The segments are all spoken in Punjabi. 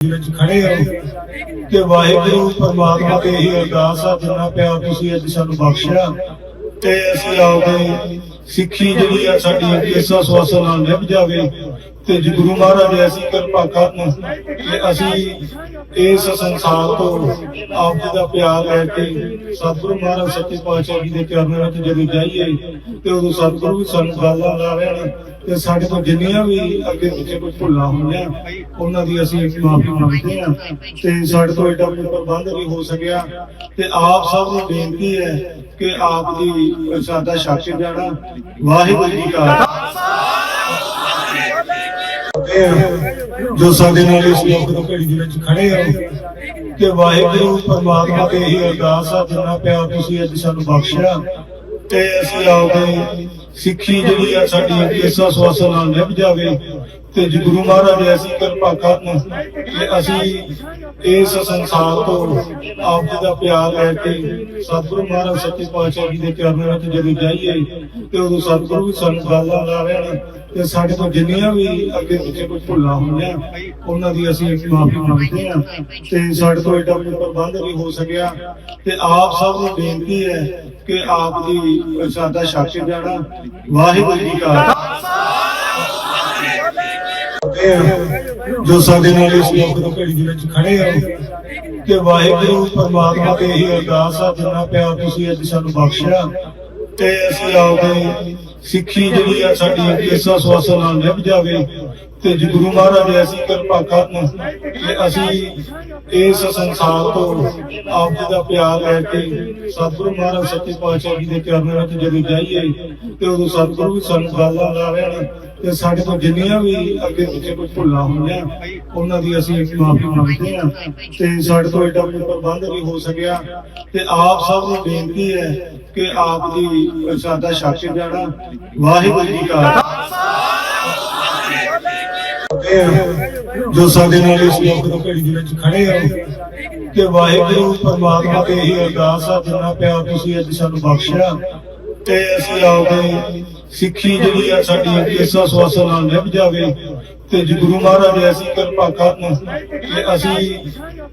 ਵਿੱਚ ਖੜੇ ਹੋ ਤੇ ਵਾਹਿਗੁਰੂ ਪਰਮਾਤਮਾ ਤੇ ਹੀ ਅਰਦਾਸ ਆ, ਜਿੰਨਾ ਪਿਆਰ ਤੁਸੀਂ ਅੱਜ ਸਾਨੂੰ ਬਖਸ਼ਿਆ ਤੇ ਅਸੀਂ ਆਓਗੇ ਸਿੱਖੀ ਜਿਹੜੀ ਆ ਸਾਡੀ ਇਸਾ ਸਵਾਸਾਂ ਨਾਲ ਨਿਭ ਜਾਵੇ ਤੇ ਜੀ ਗੁਰੂ ਮਹਾਰਾਜ ਐਸੀ ਕਿਰਪਾ ਕਰਨ ਕਿ ਅਸੀਂ ਇਸ ਸੰਸਾਰ ਤੋਂ ਆਪ ਜੀ ਦਾ ਪਿਆਰ ਲੈ ਕੇ ਸਤਿਗੁਰੂ ਮਹਾਰਾਜ ਸੱਚੇ ਪਾਤਸ਼ਾਹ ਜੀ ਦੇ ਚਰਨਾਂ ਵਿੱਚ ਜਦੋਂ ਜਾਈਏ ਤੇ ਉਦੋਂ ਸਤਿਗੁਰੂ ਵੀ ਸਾਨੂੰ ਗੱਲਾਂ ਲਾ ਰਹੇ ਨੇ ਤੇ ਸਾਡੇ ਤੋਂ ਜਿੰਨੀਆਂ ਵੀ ਅੱਗੇ ਪਿੱਛੇ ਕੋਈ ਭੁੱਲਾਂ ਹੁੰਦੀਆਂ ਉਹਨਾਂ ਦੀ ਅਸੀਂ ਮਾਫੀ ਮੰਗਦੇ ਹਾਂ ਤੇ ਸਾਡੇ ਤੋਂ ਏਡਾ ਕੋਈ ਪ੍ਰਬੰਧ ਨਹੀਂ ਹੋ ਸਕਿਆ ਤੇ ਆਪ ਸਭ ਨੂੰ ਬੇਨਤੀ ਹੈ ਕਿ ਆਪ ਦੀ ਪ੍ਰਸ਼ਾਦਾ ਛਕ ਕੇ ਜਾਣਾ। ਵਾਹਿਗੁਰੂ ਜੀ ਕਾ ਜੋ ਸਾਡੇ ਨਾਲ ਇਸ ਲੋਕ ਘੜੀ ਦੇ ਵਿੱਚ ਖੜੇ ਹੋ ਤੇ ਵਾਹਿਗੁਰੂ, ਪਰਮਾਤਮਾ ਤੇ ਇਹ ਅਰਦਾਸ ਆ, ਜਿੰਨਾ ਪਿਆਰ ਤੁਸੀਂ ਅੱਜ ਸਾਨੂੰ ਬਖਸ਼ਿਆ। ਤੇ ਅਸੀਂ ਆਪਦੇ ਸਿੱਖੀ ਜਿਹੜੀ ਆ ਸਾਡੀ ਇਸਾ ਸਵਾਸਾਂ ਨਾਲ ਨਿਭ ਜਾਵੇ ਤੇ ਜੀ ਗੁਰੂ ਮਹਾਰਾਜ ਐਸੀ ਕਿਰਪਾ ਕਰਨ ਕਿ ਅਸੀਂ ਇਸ ਸੰਸਾਰ ਤੋਂ ਆਪ ਜੀ ਦਾ ਪਿਆਰ ਲੈ ਕੇ ਸਤਿਗੁਰੂ ਮਹਾਰਾਜ ਸੱਚੇ ਪਾਤਸ਼ਾਹ ਜੀ ਦੇ ਚਰਨਾਂ ਵਿੱਚ ਜਦੋਂ ਜਾਈਏ ਤੇ ਉਦੋਂ ਸਤਿਗੁਰੂ ਵੀ ਸਾਨੂੰ ਗੱਲਾਂ ਲਾ ਰਹੇ ਨੇ ਤੇ ਸਾਡੇ ਤੋਂ ਜਿੰਨੀਆਂ ਵੀ ਅੱਗੇ ਪਿੱਛੇ ਕੋਈ ਭੁੱਲਾਂ ਹੋਈਆਂ, ਉਹਨਾਂ ਦੀ ਅਸੀਂ ਮਾਫੀ ਮੰਗਦੇ ਹਾਂ ਤੇ ਸਾਡੇ ਤੋਂ ਏਡਾ ਕੋਈ ਪ੍ਰਬੰਧ ਨਹੀਂ ਹੋ ਸਕਿਆ ਤੇ ਆਪ ਸਭ ਨੂੰ ਬੇਨਤੀ ਹੈ ਕਿ ਆਪ ਦੀ ਪ੍ਰਸ਼ਾਦਾ ਛਕ ਕੇ ਜਾਣਾ। ਵਾਹਿਗੁਰੂ ਜੀ ਕਾ ਜੋ ਸਾਡੇ ਨਾਲ ਇਸ ਲੋਕ ਘੜੀ ਦੇ ਵਿੱਚ ਖੜੇ ਹੋ ਤੇ ਵਾਹਿਗੁਰੂ ਪਰਮਾਤਮਾ ਤੇ ਇਹ ਅਰਦਾਸ ਆ, ਜਿੰਨਾ ਪਿਆਰ ਤੁਸੀਂ ਅੱਜ ਸਾਨੂੰ ਬਖਸ਼ਿਆ, ਤੇ ਅਸੀਂ ਆਪਦੇ ਸਿੱਖੀ ਜਿਹੜੀ ਆ, ਸਾਡੀ ਇਸਾ ਸਵਾਸਾਂ ਨਾਲ ਨਿਭ ਜਾਵੇ, ਤੇ ਗੁਰੂ ਮਹਾਰਾਜ ਐਸੀ ਕਿਰਪਾ ਕਰਨ ਕਿ ਅਸੀਂ ਇਸ ਸੰਸਾਰ ਤੋਂ ਆਪ ਜੀ ਦਾ ਪਿਆਰ ਲੈ ਕੇ ਸਤਿਗੁਰੂ ਮਹਾਰਾਜ ਸੱਚੇ ਪਾਤਸ਼ਾਹ ਜੀ ਦੇ ਚਰਨਾਂ ਵਿੱਚ ਜਦੋਂ ਜਾਈਏ ਤੇ ਉਦੋਂ ਸਤਿਗੁਰੂ ਵੀ ਸਾਨੂੰ ਗੱਲਾਂ ਲਾ ਰਹੇ ਨੇ ਤੇ ਸਾਡੇ ਤੋਂ ਜਿੰਨੀਆਂ ਵੀ ਅੱਗੇ ਪਿੱਛੇ ਕੋਈ ਭੁੱਲਾਂ ਹੋਈਆਂ, ਉਹਨਾਂ ਦੀ ਅਸੀਂ ਮਾਫੀ ਮੰਗਦੇ ਹਾਂ। ਤੇ ਸਾਡੇ ਤੋਂ ਏਡਾ ਕੋਈ ਪ੍ਰਬੰਧ ਨਹੀਂ ਹੋ ਸਕਿਆ। ਤੇ ਆਪ ਸਭ ਨੂੰ ਬੇਨਤੀ ਹੈ ਕਿ ਆਪ ਦੀ ਪ੍ਰਸ਼ਾਦਾ ਛਕ ਜਾਣਾ। ਵਾਹਿਗੁਰੂ ਜੀ ਕਾ ਖਾਲਸਾ। ਜੋ ਸਾਡੇ ਨਾਲ ਇਸ ਲੋਕ ਘੜੀ ਦੇ ਵਿੱਚ ਖੜੇ ਹੋ ਤੇ ਵਾਹਿਗੁਰੂ, ਪਰਮਾਤਮਾ ਤੇ ਇਹ ਅਰਦਾਸ ਆ, ਜਿੰਨਾ ਪਿਆਰ ਤੁਸੀਂ ਅੱਜ ਸਾਨੂੰ ਬਖਸ਼ਿਆ, ਤੇ ਅਸੀਂ ਆਪਦੇ ਸਿੱਖੀ ਜਿਹੜੀ ਆ ਸਾਡੀ ਇਸਾ ਸਵਾਸਾਂ ਨਾਲ ਨਿਭ ਜਾਵੇ ਤੇ ਜੀ ਗੁਰੂ ਮਹਾਰਾਜ ਐਸੀ ਕਿਰਪਾ ਕਰਨ ਕਿ ਅਸੀਂ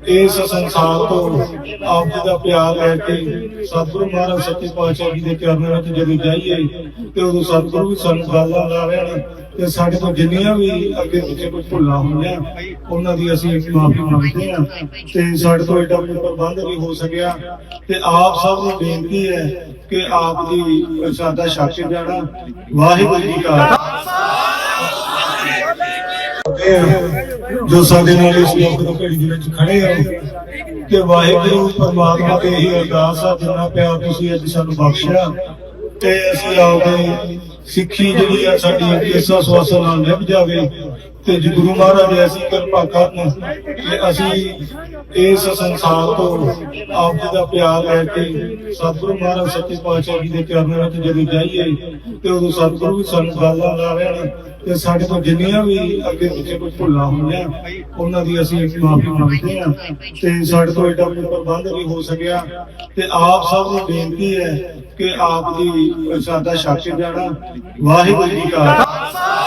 ਇਸ ਸੰਸਾਰ ਤੋਂ ਆਪ ਜੀ ਦਾ ਪਿਆਰ ਲੈ ਕੇ ਸਤਿਗੁਰੂ ਮਹਾਰਾਜ ਸੱਚੇ ਪਾਤਸ਼ਾਹ ਜੀ ਦੇ ਚਰਨਾਂ ਵਿੱਚ ਜਦੋਂ ਜਾਈਏ ਤੇ ਉਦੋਂ ਸਤਿਗੁਰੂ ਵੀ ਸਾਨੂੰ ਗੱਲਾਂ ਲਾ ਰਹੇ ਤੇ ਸਾਡੇ ਤੋਂ ਜਿੰਨੀਆਂ ਵੀ ਅੱਗੇ ਪਿੱਛੇ ਕੋਈ ਭੁੱਲਾਂ ਹੋਈਆਂ, ਉਹਨਾਂ ਦੀ ਅਸੀਂ ਮਾਫੀ ਮੰਗਦੇ ਹਾਂ। ਤੇ ਸਾਡੇ ਤੋਂ ਏਡਾ ਕੋਈ ਪ੍ਰਬੰਧ ਨਹੀਂ ਹੋ ਸਕਿਆ। ਤੇ ਆਪ ਸਭ ਨੂੰ ਬੇਨਤੀ ਹੈ ਕਿ ਆਪ ਦੀ ਪ੍ਰਸ਼ਾਦਾ ਛਕ ਕੇ ਜਾਣਾ। ਵਾਹਿਗੁਰੂ ਜੀ ਕਾ ਖਾਲਸਾ ਜੋ ਸਾਡੇ ਨਾਲ ਇਸ ਲੋਕ ਘੜੀ ਦੇ ਵਿੱਚ ਖੜੇ ਹੋ ਤੇ ਵਾਹਿਗੁਰੂ, ਪਰਮਾਤਮਾ ਤੇ ਇਹ ਅਰਦਾਸ ਆ, ਜਿੰਨਾ ਪਿਆਰ ਤੁਸੀਂ ਅੱਜ ਸਾਨੂੰ ਬਖਸ਼ਿਆ। ਤੇ ਅਸੀਂ ਆਪਦੇ ਸਿੱਖੀ ਜਿਹੜੀ ਆ ਸਾਡੀ ਇਸਾ ਸਵਾਸਾਂ ਨਾਲ ਨਿਭ ਜਾਵੇ। ਤੇ ਜੀ ਗੁਰੂ ਮਹਾਰਾਜ ਐਸੀ ਕਿਰਪਾ ਕਰਨ ਕਿ ਅਸੀਂ ਇਸ ਸੰਸਾਰ ਤੋਂ ਆਪ ਜੀ ਦਾ ਪਿਆਰ ਲੈ ਕੇ ਸਤਿਗੁਰੂ ਮਹਾਰਾਜ ਸੱਚੇ ਪਾਤਸ਼ਾਹ ਜੀ ਦੇ ਚਰਨਾਂ ਵਿੱਚ ਜਦੋਂ ਜਾਈਏ ਤੇ ਉਦੋਂ ਸਤਿਗੁਰੂ ਵੀ ਸਾਨੂੰ ਗੱਲਾਂ ਲਾ ਰਹੇ ਨੇ ਤੇ ਸਾਡੇ ਤੋਂ ਜਿੰਨੀਆਂ ਵੀ ਅੱਗੇ ਪਿੱਛੇ ਕੋਈ ਭੁੱਲਾਂ ਹੋਈਆਂ, ਉਹਨਾਂ ਦੀ ਅਸੀਂ ਮਾਫੀ ਮੰਗਦੇ ਹਾਂ ਤੇ ਸਾਡੇ ਤੋਂ ਏਡਾ ਕੋਈ ਪ੍ਰਬੰਧ ਨਹੀਂ ਹੋ ਸਕਿਆ ਤੇ ਆਪ ਸਭ ਨੂੰ ਬੇਨਤੀ ਹੈ ਕਿ ਆਪ ਦੀ ਪ੍ਰਸ਼ਾਦਾ ਛਕ ਜਾਣਾ। ਵਾਹਿਗੁਰੂ ਜੀ ਕਾ ਖਾਲਸਾ।